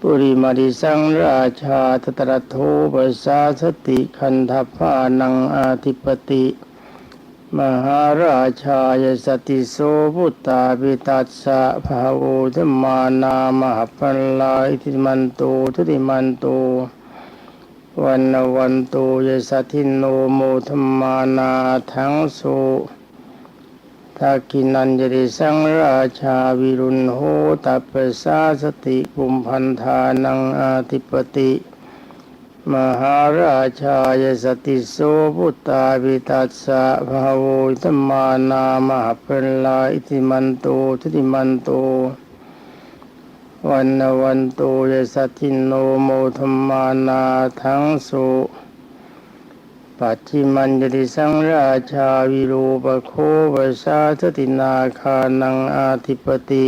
ปุริมาริสังราชาทตระโทปสาสติคันธพานังอาธิปติ มหาราชายสติโสพุตตาปิตัสสะภาโวธมานามหปัลลาอิทิมันโตทุติมันโตวันนวันโตยสัทินโนโมธมานาทั้งสุ ทักกินันจริสังราชาวิรุณโหตัปสาสติกุมพันธานังอาธิปติ มหาราชายสติโสพุตตาปิตัสสะภาโวธมมานามหปัลลาอิทิมันโตทุติมันโตวันวันโตยสัตินโนโมธมมานาทั้งสุ ปัจจิมันจติสังราชาวิรูปโคปสาสตินาคานังอาธิปติ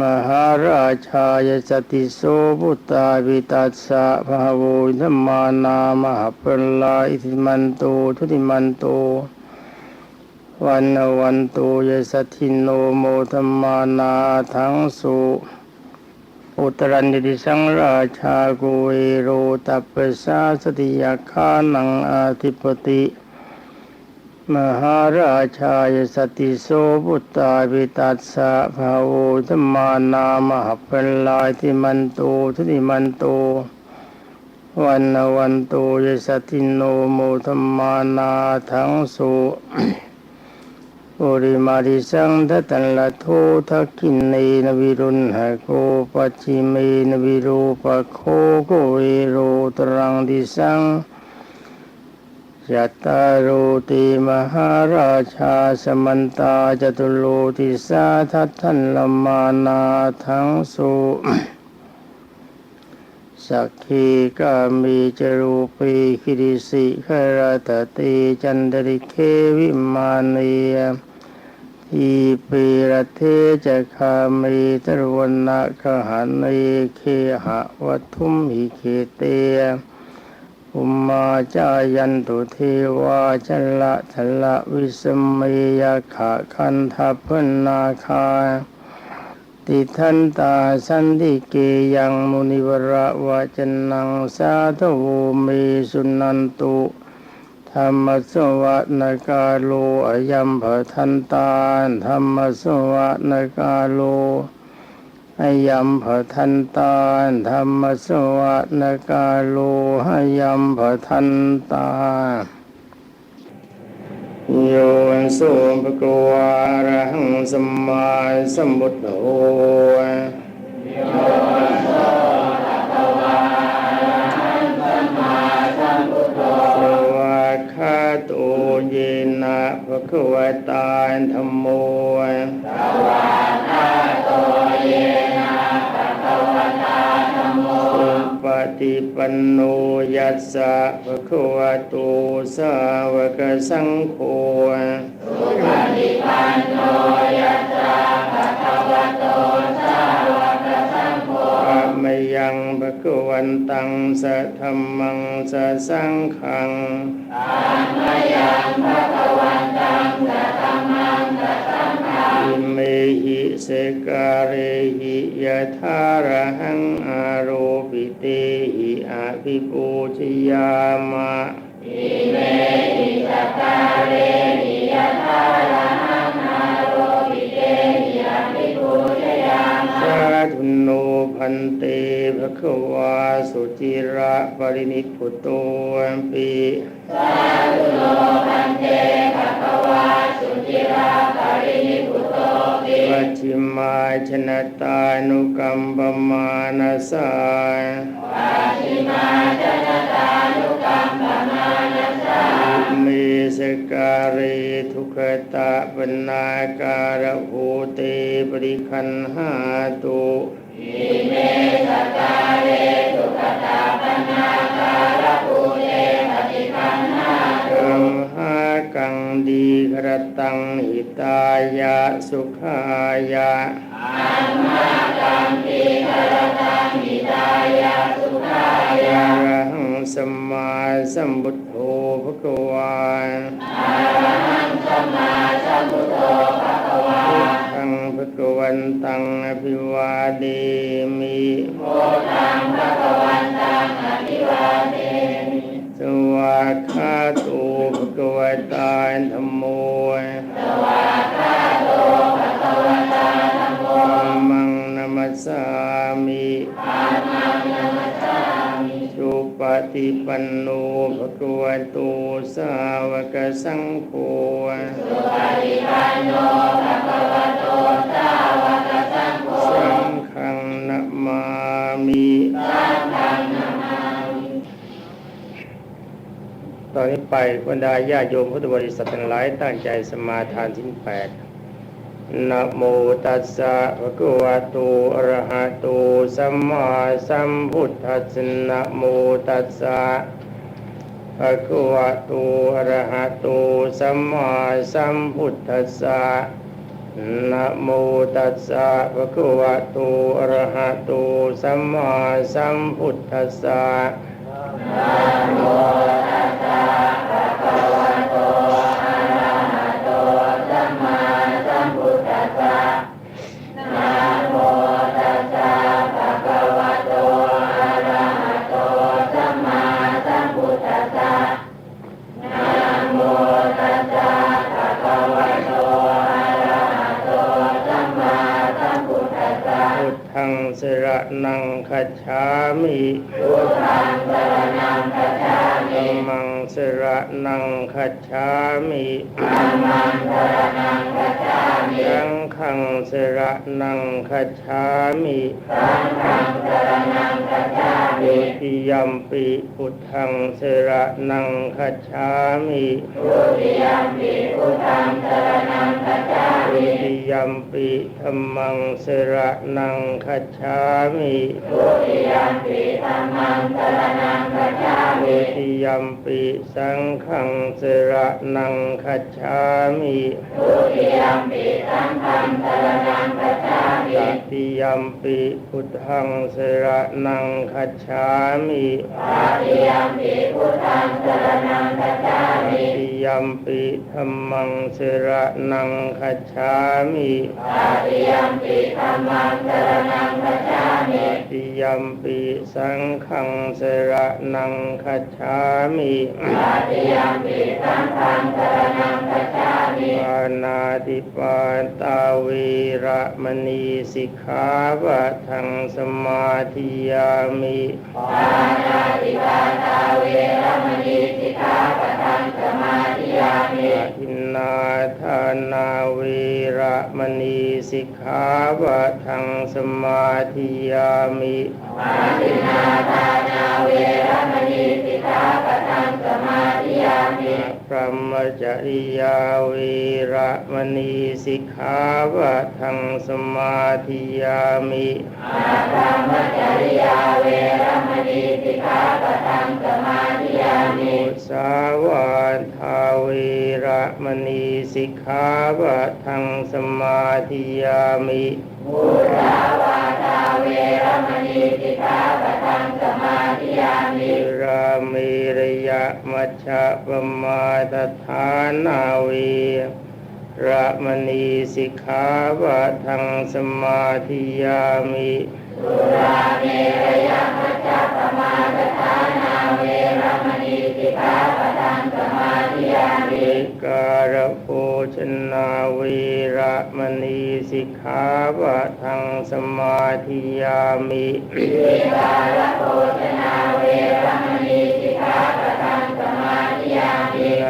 มหาราชายสติโสพุตตาวิตัสสะภาโวธมมานามหปัลลาอิทิมันโตทุติมันโตวันวันโตยสัตทินโนโมธมมานาทั้งสุ อุตรันติสังราชาโกเอโรตัปปสาสติยาคานังอาธิปติ มหาราชายสติโสพุตตาปิตัสสะภาโวธมมานามหปัลลายติมันโตทุติมันโตวันนวันโตยสตินโนโมธมมานาทังสุ โอริมาริสังทัตันละโททักขินเนนวิรุณหะโกปัจิเมนวิรูปะโคโกเอโรตรังดิสังยัตตาโรติมหาราชาสมันตาจตุโลติสาทัตทันละมานาทั้งสุสักขีกามีจรูปีคิริสิขรตติจันดริเควิมานีย ทีปีระเทจะคามีตรวนาคหันเนเคหะวัทุมหิเคเตอุมมาจายันตุเทวาชละชละวิสมเมยขะคันทพพนาคา ติทันตาสันติเกยังมุนิวระวะจนังสาธโวเมสุนันตุ ธรรมสวะนกาโลอยัมภทันตาธรรมสวะนกาโลอยัมภทันตาธรรมสวะนกาโลอยัมภทันตาโยนสุภะกวาอะระหังสัมมาสัมพุทโธส ภะคะวะตาธรรมโมสวาคาโตเยนะภะคะวะตาธรรมโมปฏิปันโนยัสสะภะคะวะโสาวกสังโฆสุปฏิปันโนยัสสะภะคะวะโตสาวกสังโฆไมยัง กวนตังสะธรรมังสะสังขังตังมยังภะกวันตังสะธรรมังสะสังขังอิเมหิเสการเรหิยะทาระหังอาโรปิเตหิอภิปูชยามะ พันเตภะคะวาสุจิระปรินิพพุโตอัมปีสาธุโนพันเตภะคะวาสุจิระปรินิพพุโตปีปัจฉิมาชนะตานุกัมปมานาสาปัจฉิมาชนะตานุกัมปมานาสาเมสการิทุขตะปนาการะโหเตปริคันหาตุกังหากัง ดีกระตังหิตายะสุขายะอัมมากังดีกระตังหิตายะสุขายะรหังสัมมาสัมพุทโธภะคะวาอรหังสัมมาสัมพุทโธภะคะวา พุทธังภะคะวันตังอภิวาเดมิโมตังภะคะวันตังอภิวาเทมิสวากขาโตูภะคะวะตาธัมโมสวากขาโตภะคะวะตาธัมโมธัมมังนัมสสามิธัมมังนัมสสามิสุปฏิปันโนภะคะวะโตสาวกสังโฆ อนนี้ไปบรรดาญาโยมพุทธบริษัททั้งหลายตั้งใจสมาทานทิ้นแปดนะโมตัสสะภะคะวะโตอะระหะโตสัมมาสัมพุทธัสสะนะโมตัสสะภะคะวะโตอะระหะโตสัมมาสัมพุทธัสสะนะโมตัสสะภะคะวะโตอะระหะโตสัมมาสัมพุทธัสสะพุ นังคัจฉามิธัมมังสระนังคัจฉามิ สังฆังสระนังคัจฉามิสังฆังสระนังคัจฉามิติยัมปิพุทธังสระนัง คัจฉามิทุติยัมปิพุทธังสระนังคัจฉามิติยัมปิธัมมังสระนังคัจฉามิทุติยัมปิธัมมังสระนังคัจฉามิทุติยัมปิสังฆังสระนังคัจฉามิทุติยัมปิสังฆังสระนังคัจฉามิตติยัมปิพุทธังสระนังคัจฉามิตติยัมปิพุทธังสระนังคัจามิตติยัมปิธัมมังสระนังคัจฉามิตติยัมปิธัมมังสระนังคัจฉามิติยัมปิสังฆังสระนังคัจฉามิตติยัมปิสังฆังสระนังคัจฉามิ ปานาติปาตาเวระมณีสิกขาปะทังสมาธิยามิปานาติปาตาเวรมณีสิกขาปะทังสมาธิยามิอิ นนาทานาเวระมณีสิกขาปะทังสมาธิยามิอาทินนาทานาเวรมณีสิกขาปะทังสมาธิยามิพระมจริยาเวระมณีสิก ขาปะทังสมาธิยามิอาภรมจริยาเวรมณีสิกขาปะทังสมาธิยามิมุสาวาทาเวระมณีสิกขาปะทังสมาธิยามิมุสาวาทาเวรมณีสิกขาปะทังสมาธิยามิอิรามิระยะมัชฌะปมาตฐานาเว ระมณีสิกขาปะทังสมาธิยามิสุราเมรยมัจจปมาทฐานาเวรมณีสิกขาปะทังสมาธิยามิเอการะโภชนาเวระมณีสิกขาปะทังสมาธิยามิวิการโภชนาเวรมณีสิกขา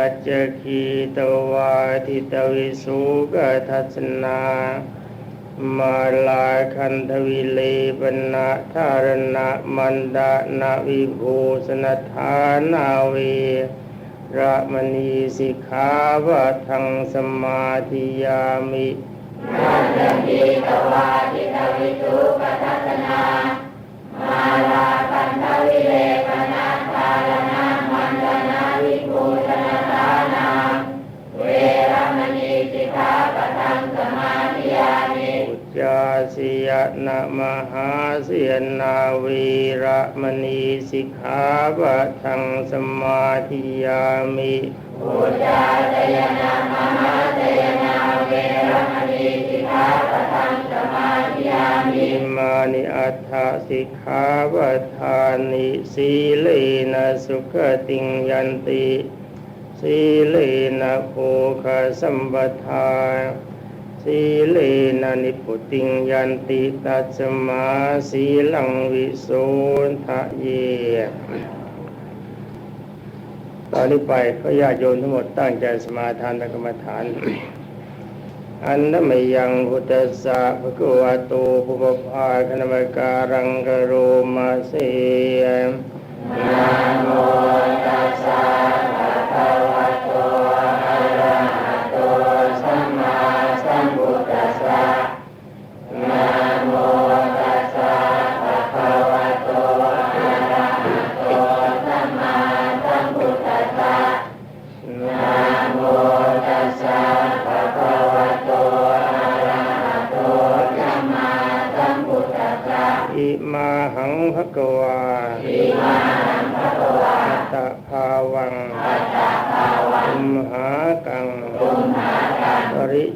ปัจจคีตวาทิตวิสุกทัศนา มาลาคันทวิเลปนะธารณะมันดานาวิภูสนทานาเวระมณีสิกขาปะทังสมาธิยามินันทมีตวาทิตวิสุปทัสนา มาลาคันทวิเลปนา ยาสิยนะมหาเสียนาวีระมณีสิกขาปะทังสมาธิยามิอุจาจยนามหาจยนาเวระมณีสิกขาปะทังสมาธิยามิอิมานิอัฏฐสิกขาปะทานิสีเลนะสุขติงยันติสีเลนะโภคสัมปทา สีเลนะนิพุติงยันติตัสมาสีลังวิโสทะเย ตอนนี้ไปพระญาติโยมทั้งหมดตั้งใจสมาทานกรรมฐาน อันนั้นไม่ยังพุทธสสะภะคะวะโตภุปภาคณมการังกโรมาเสนะโมตัสสะ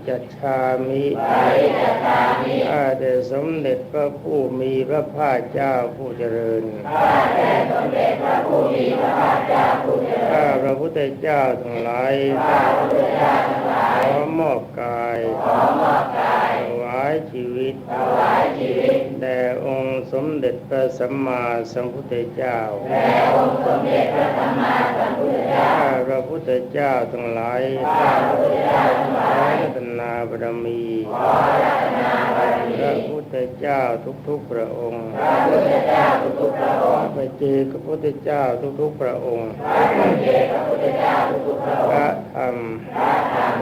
งปริจัชชามิปริจัชชามิอาเดชสมเด็จพระผู้มีพระภาคเจ้าผู้เจริญข้าพระพุทธเจ้าทั้งหลายขอมอบกายถวายชีวิตแด่องค์สมเด็จพระสัมมาสัมพุทธเจ้าข้าพระพุท ธเจ้าทั้งหลายขอรัตนาบารมีพระพุทธเจ้าทุกๆพระองค์ไปเจอกับพระพุทธเจ้าทุกๆพระองค์พระธรรม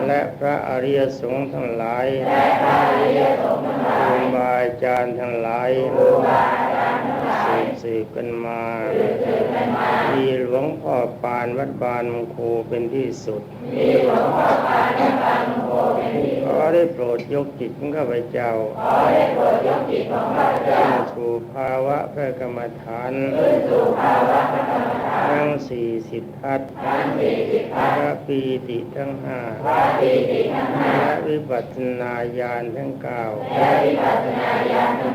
และพระอริยสงฆ์ทั้งหลายครูบาอาจารย์ทั้งหลาย สืบสืบกันมา มีหลวงพ่อปานวัดบานมงคเป็นที่สุดขอได้โปรดยกจิตของข้าพเจ้าขึ้นสู่ภาวะพระกรรมฐานทั้งสี่สิบทัศน์พระ ปีติทั้งห้าและวิปัสสนาญาณทั้งเก้า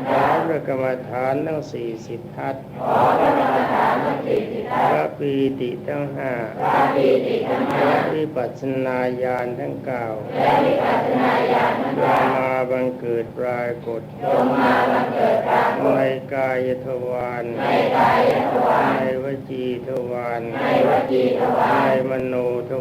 ขอพระกรรมฐานทั้งสี่สิบทัศน์พระปีติทั้งห้าและวิปัสสนาญาณทั้งเก้าจงมาบังเกิดปรากฏในกายทวารในวจีทวารในมโนท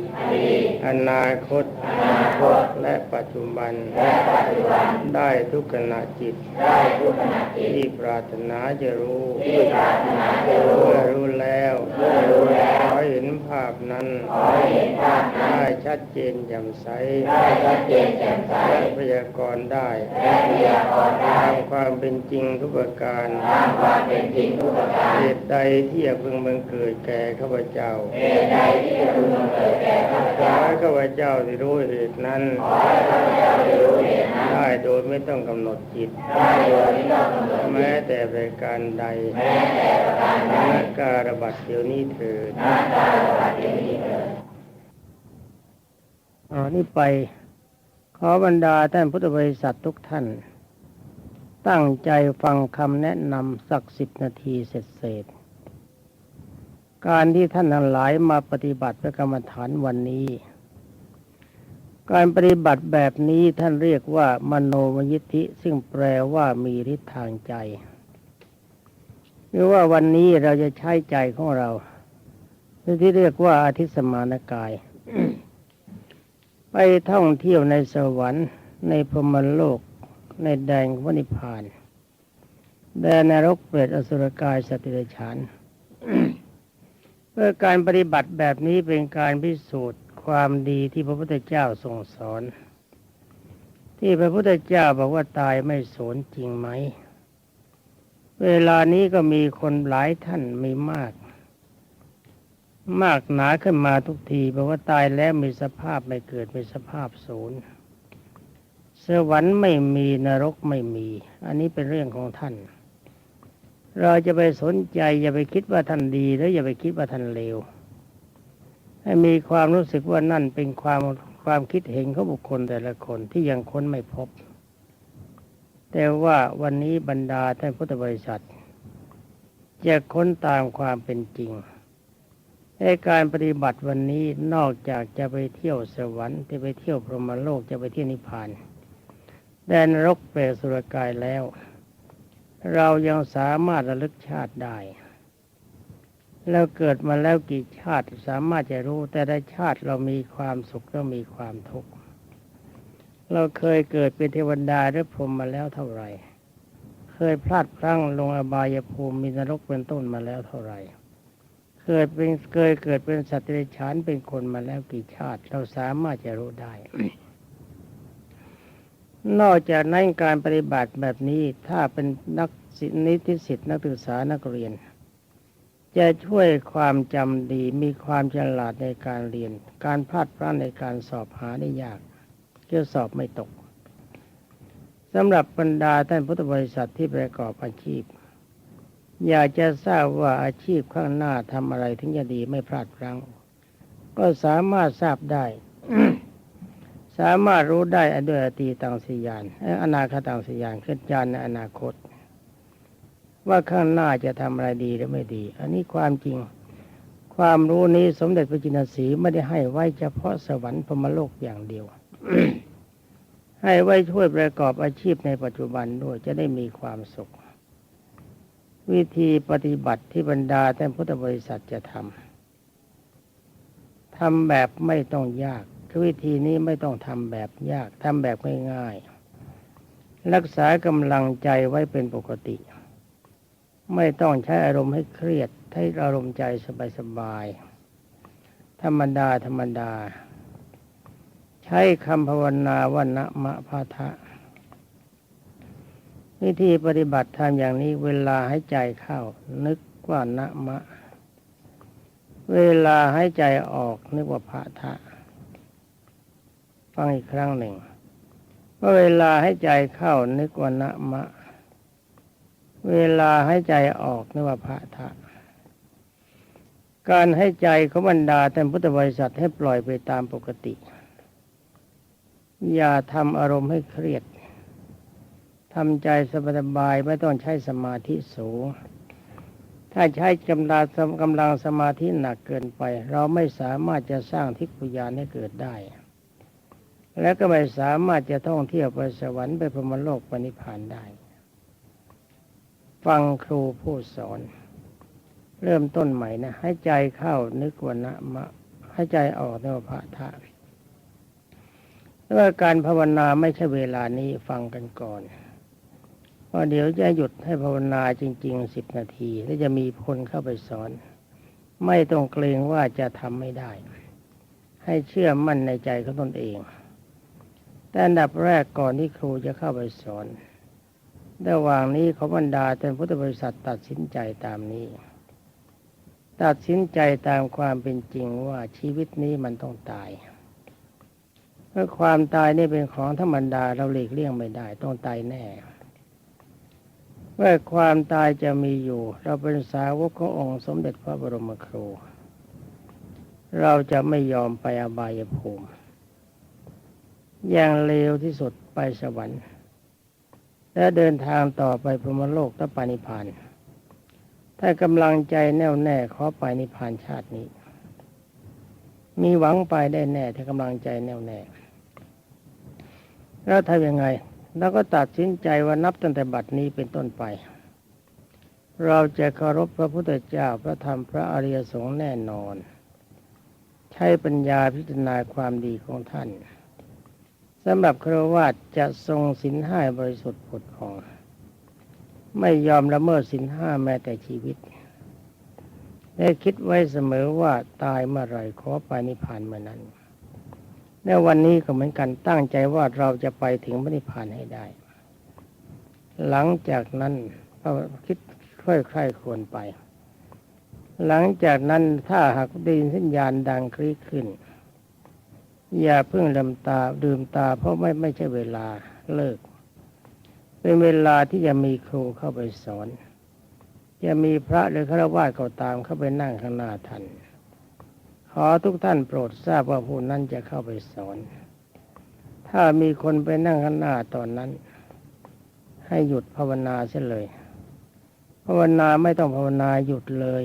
อนาคต และปัจจุบัน ได้ทุกขณะจิต ที่ปรารถนาจะรู้เมื่อรู้แล้วขอเห็นภาพนั้น ได้ชัดเจนแจ่มใสและพยากรณ์ได้ตามความเป็นจริงทุกประการเหตุใดที่จะพึงบังเกิดแก่ข้าพเจ้าขอให้ข้าพเจ้าที่รู้เหตุนั้น ได้โดยไม่ต้องกำหนดจิต แม้แต่ประการใดนักการบัติเดี๋ยวนี้เถิดอ๋อนี่ไป ขอบรรดาท่านพุทธบริษัททุกท่าน ตั้งใจฟังคำแนะนำสักสิบนาทีเสร็จเสร็จๆ การที่ท่านทั้งหลายมาปฏิบัติพระกรรมฐานวันนี้ การปฏิบัติแบบนี้ท่านเรียกว่ามโนมยิทธิซึ่งแปลว่ามีฤทธิ์ทางใจหรือว่าวันนี้เราจะใช้ใจของเราที่เรียกว่าอาทิสมานกาย ไปท่องเที่ยวในสวรรค์ในพรมโลก ในแดนวนิพานแดนนรกเปรตอสุรกายสตว์เดรัจฉาน พื่อการปฏิบัติแบบนี้เป็นการพิสูจน์ความดีที่พระพุทธเจ้าทรงสอน ที่พระพุทธเจ้าบอกว่าตายไม่สูญจริงไหม เวลานี้ก็มีคนหลายท่านมีมาก มากหนาขึ้นมาทุกทีบอกว่าตายแล้วมีสภาพไม่เกิดมีสภาพศูนย์สวรรค์ไม่มีนรกไม่มี อันนี้เป็นเรื่องของท่าน เราจะไปสนใจ อย่าไปคิดว่าท่านดีแล้วอย่าไปคิดว่าท่านเลวให้มีความรู้สึกว่านั่นเป็นความความคิดเห็นของบุคคลแต่ละคนที่ยังค้นไม่พบ แต่ว่าวันนี้บรรดาท่านพุทธบริษัท จะค้นตามความเป็นจริงในการปฏิบัติวันนี้นอกจากจะไปเที่ยวสวรรค์จะไปเที่ยวพรหมโลกจะไปเที่ยวนิพพานแดนรกเปรตสุรกายแล้ว เรายังสามารถระลึกชาติได้ แล้วเกิดมาแล้วกี่ชาติสามารถจะรู้แต่ละชาติเรามีความสุขก็มีความทุกข์ เราเคยเกิดเป็นเทวดาหรือพรหมมาแล้วเท่าไหร่ เคยพลาดพลั้งลงอบายภูมิมีนรกเป็นต้นมาแล้วเท่าไหร่เคยเป็นเคยเกิดเป็นสัตว์เดรัจฉานเป็นคนมาแล้วกี่ชาติ เราสามารถจะรู้ได้ นอกจากนั้นการปฏิบัติแบบนี้ถ้าเป็นนักศิษย์นิติสิทธิ์นักศึกษานักเรียน จะช่วยความจำดีมีความฉลาดในการเรียน การพลาดพลั้งในการสอบหาได้ยากจะสอบไม่ตกสำหรับบรรดาท่านพุทธบริษัทที่ประกอบอาชีพ อยากจะทราบว่าอาชีพข้างหน้าทำอะไรถึงจะดีไม่พลาดพลั้ง ก็สามารถทราบได้ สามารถรู้ได้ด้วยอตีตังสียานและอนาคตังสียานขึ้นจานในอนาคต ว่าข้างหน้าจะทำอะไรดีหรือไม่ดี อันนี้ความจริง ความรู้นี้สมเด็จพระจินสีไม่ได้ให้ไว้เฉพาะสวรรค์พมโลกอย่างเดียว ให้ไว้ช่วยประกอบอาชีพในปัจจุบันด้วยจะได้มีความสุข วิธีปฏิบัติที่บรรดาท่พุทธบริษัทจะทำทำแบบไม่ต้องยาก วิธีนี้ไม่ต้องทำแบบยากทำแบบง่ายๆ รักษากำลังใจไว้เป็นปกติ ไม่ต้องใช้อารมณ์ให้เครียด ให้อารมณ์ใจสบายๆ ธรรมดาธรรมดา ใช้คำภาวนาว่านะมะพาทะวิธีปฏิบัติทำอย่างนี้เวลาให้ใจเข้า นึกว่านะมะ เวลาให้ใจออกนึกว่าพะทะ ฟังอีกครั้งหนึ่งว่าเวลาให้ใจเข้านึกว่านะมะ เวลาให้ใจออกนึกว่าพระทะการให้ใจของบรรดาท่พุทธบริษัทให้ปล่อยไปตามปกติ อย่าทำอารมณ์ให้เครียดทำใจสบายไม่ต้องใช้สมาธิสูง ถ้าใช้กำลังกำลังสมาธิหนักเกินไป เราไม่สามารถจะสร้างทิพยานให้เกิดได้ และก็ไม่สามารถจะท่องเที่ยวไปสวรรค์ไปพรมโลกปณิพพานได้ ฟังครูผู้สอน เริ่มต้นใหม่นะให้ใจเข้านึกว่านะมะให้ใจออกนึกว่าพระธาตุว่าการภาวนาไม่ใช่เวลานี้ฟังกันก่อนเพราะเดี๋ยวจะหยุดให้ภาวนาจริงๆสิบนาที แล้วจะมีคนเข้าไปสอน ไม่ต้องเกรงว่าจะทำไม่ได้ ให้เชื่อมั่นในใจของตนเอง แต่อันดับแรกก่อนที่ครูจะเข้าไปสอนระหว่างนี้ขอบรรดาท่านพุทธบริษัทตัดสินใจตามนี้ ตัดสินใจตามความเป็นจริงว่าชีวิตนี้มันต้องตายเพราะความตายนี่เป็นของธรรมดาเราหลีกเลี่ยงไม่ได้ ต้องตายแน่เมื่อความตายจะมีอยู่ เราเป็นสาวกขององค์สมเด็จพระบรมครู เราจะไม่ยอมไปอบายภูมิ อย่างเลวที่สุดไปสวรรค์ และเดินทางต่อไปพรหมโลกและปานิพานถ้ากำลังใจแน่วแน่ขอไปนิพพานชาตินี้ มีหวังไปได้แน่ถ้ากำลังใจแน่วแน่ แล้วทำยังไงแล้วก็ตัดสินใจว่านับตั้งแต่บัดนี้เป็นต้นไป เราจะเคารพพระพุทธเจ้าพระธรรมพระอริยสงฆ์แน่นอน ใช้ปัญญาพิจารณาความดีของท่าน สำหรับครวาตจะทรงสินห้าบริสุทธิ์ผุดของไม่ยอมละเมิดสินห้าแม้แต่ชีวิตและคิดไว้เสมอว่าตายเมื่อไรขอไปนิพพานเมื่อนั้นในวันนี้ก็เหมือนกันตั้งใจว่าเราจะไปถึงพระนิพพานให้ได้ หลังจากนั้นก็คิดค่อยๆคควรไป หลังจากนั้นถ้าหากได้ยินสัญญาณดังคลิกขึ้น อย่าเพิ่งลืมตาดื่มตา เพราะไม่ไม่ใช่เวลาเลิก เป็นเวลาที่จะมีครูเข้าไปสอนจะมีพระหรือฆราวาสก็ตามเข้าไปนั่งข้างหน้าท่านขอทุกท่านโปรดทราบว่าผู้นั้นจะเข้าไปสอน ถ้ามีคนไปนั่งข้างหน้าตอนนั้น ให้หยุดภาวนาเสียเลย ภาวนาไม่ต้องภาวนาหยุดเลย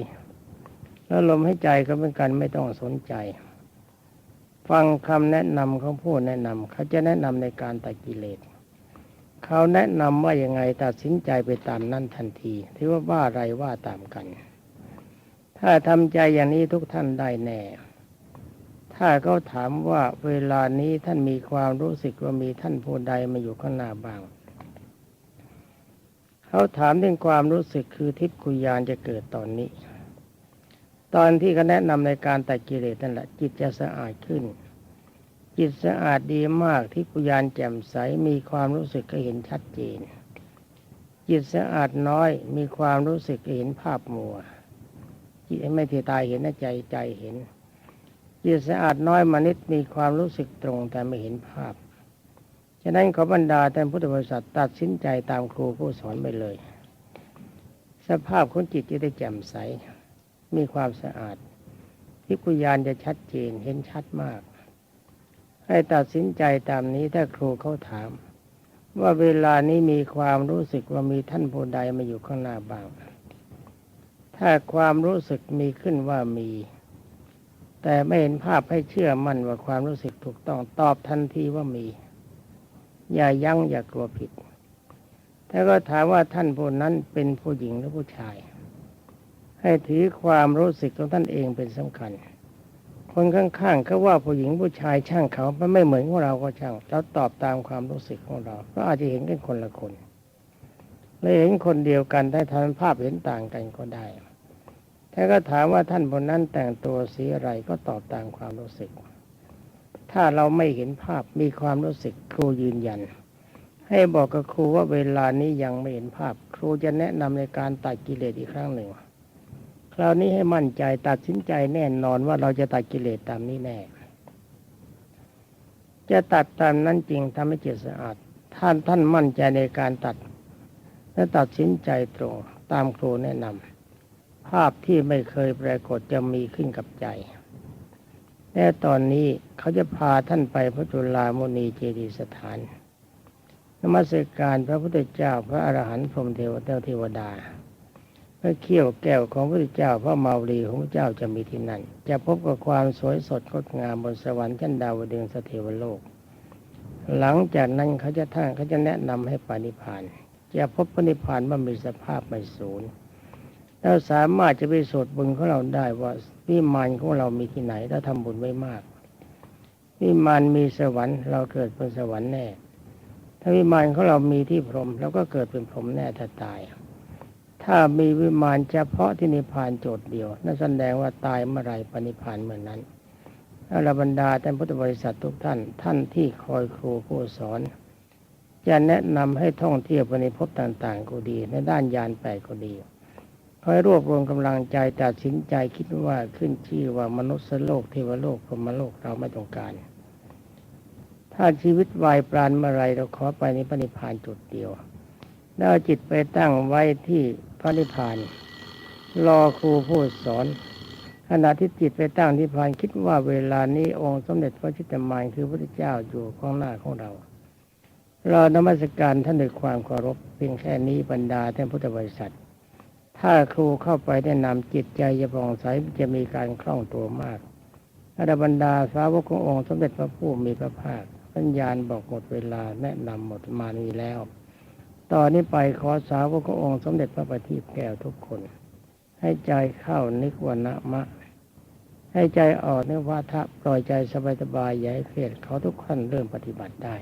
แล้วลมให้ใจก็เป็นกันไม่ต้องสนใจ ฟังคำแนะนำของผู้แนะนำเขาจะแนะนำในการตัดกิเลสเขาแนะนำว่ายังไงตัดสินใจไปตามนั้นทันทีที่ว่าว่าอะไรว่าตามกัน ถ้าทำใจอย่างนี้ทุกท่านได้แน่ ถ้าเขาถามว่าเวลานี้ท่านมีความรู้สึกว่ามีท่านผู้ใดมาอยู่ข้างหน้าบ้างเขาถามถึงความรู้สึกคือทิพย์กุยานจะเกิดตอนนี้ ตอนที่เขาแนะนำในการตัดกิเลสนั่นแหละจิตจะสะอาดขึ้น จิตสะอาดดีมากที่กุยานแจ่มใสมีความรู้สึกก็เห็นชัดเจน จิตสะอาดน้อยมีความรู้สึกเห็นภาพมัวจิตไม่ที่ตายเห็นนะใจใจเห็น จิตสะอาดน้อยมานิดมีความรู้สึกตรงแต่ไม่เห็นภาพฉะนั้นขอบรรดาท่พุทธบริษัทตัดสินใจตามครูผู้สอนไปเลย สภาพของจิตจะได้แจ่มใส มีความสะอาดทิพยานจะชัดเจนเห็นชัดมาก ให้ตัดสินใจตามนี้ถ้าครูเขาถาม ว่าเวลานี้มีความรู้สึกว่ามีท่านผู้ใดมาอยู่ข้างหน้าบ้าง ถ้าความรู้สึกมีขึ้นว่ามี แต่ไม่เห็นภาพให้เชื่อมั่นว่าความรู้สึกถูกต้องตอบทันทีว่ามี อย่ายั้งอย่ากลัวผิด ถ้าก็ถามว่าท่านผู้นั้นเป็นผู้หญิงหรือผู้ชาย ให้ถือความรู้สึกของท่านเองเป็นสำคัญ คนข้างๆเขาว่าผู้หญิงผู้ชายช่างเขามันไม่เหมือนของเราก็ช่างเราตอบตามความรู้สึกของเรา ก็อาจจะเห็นกันคนละคนเลยเห็นคนเดียวกันได้ทันภาพเห็นต่างกันก็ได้ถ้าก็ถามว่าท่านบนนั้นแต่งตัวสีอะไรก็ตอบตามความรู้สึก ถ้าเราไม่เห็นภาพมีความรู้สึกครูยืนยัน ให้บอกกับครูว่าเวลานี้ยังไม่เห็นภาพ ครูจะแนะนำในการตัดกิเลสอีกครั้งหนึ่ง คราวนี้ให้มั่นใจตัดสินใจแน่นอนว่าเราจะตัดกิเลสตามนี้แน่ จะตัดตามนั้นจริงทำให้จิตสะอาด ท่านท่านมั่นใจในการตัด และตัดสินใจตรงตามครูแนะนำภาพที่ไม่เคยปรากฏจะมีขึ้นกับใจและตอนนี้เขาจะพาท่านไปพระจุลามุนีเจดีสถาน นมัสการพระพุทธเจ้าพระอรหันต์พรหมเทวเจ้าเทวดา ระเขี้ยวแก้วของพระเจ้าพระเมาลีของพระเจ้าจะมีที่นั่น จะพบกับความสวยสดงดงามบนสวรรค์ชั้นดาวดึงสเทวโลก หลังจากนั้นเขาจะท่านเขาจะแนะนำให้ปานิพานจะพบปณิพานว่ามีสภาพไม่สูญแล้วสามารถจะไปสดบุญของเราได้ว่าวิมานของเรามีที่ไหนถ้าทำบุญไว้มากวิมานมีสวรรค์เราเกิดเป็นสวรรค์แน่ ถ้าวิมานของเรามีที่พรหมเราก็เกิดเป็นพรหมแน่ถ้าตาย ถ้ามีวิมานเฉพาะที่นิพพานโจทย์เดียว นั่นแสดงว่าตายเมื่อไรปณิพพานเมื่อนนั้นอรบรรดาท่านพุทธบริษัททุกท่าน ท่านที่คอยครูผู้สอนจะแนะนำให้ท่องเที่ยวไปในภพต่างๆ ก็ดี ในด้านยานแปดก็ดีคอยรวบรวมกำลังใจตัดสินใจคิดว่าขึ้นชื่อว่ามนุษย์โลกเทวโลกพรมโลกเราไม่ต้องการ ถ้าชีวิตวายปราณเมื่อไรเราขอไปในปณิพพานจุดเดียวแล้วเอาจิตไปตั้งไว้ที่ พระนิพพาน รอครูผู้สอนขณะที่จิตไปตั้งที่พานคิดว่าเวลานี้องค์สมเด็จพระชิตมารคือพระเจ้าอยู่ข้างหน้าของเรารอนมัสการท่านด้วยความเคารพเพียงแค่นี้บรรดาท่านพุทธบริษัท ถ้าครูเข้าไปแนะนำจิตใจจะผ่องใสจะมีการคล่องตัวมากอรบรรดาสาวกขององค์สมเด็จพระผู้มีพระภาคสัญญาณบอกหมดเวลาแนะนำหมดมานี้แล้ว ตอนนี้ไปขอสาวกขององค์สมเด็จพระบัณฑิตแก้วทุกคน ให้ใจเข้านิกวนะมะ ให้ใจออกนิวาทะปล่อยใจสบายๆอย่าให้เครียดเขาทุกท่านเริ่มปฏิบัติได้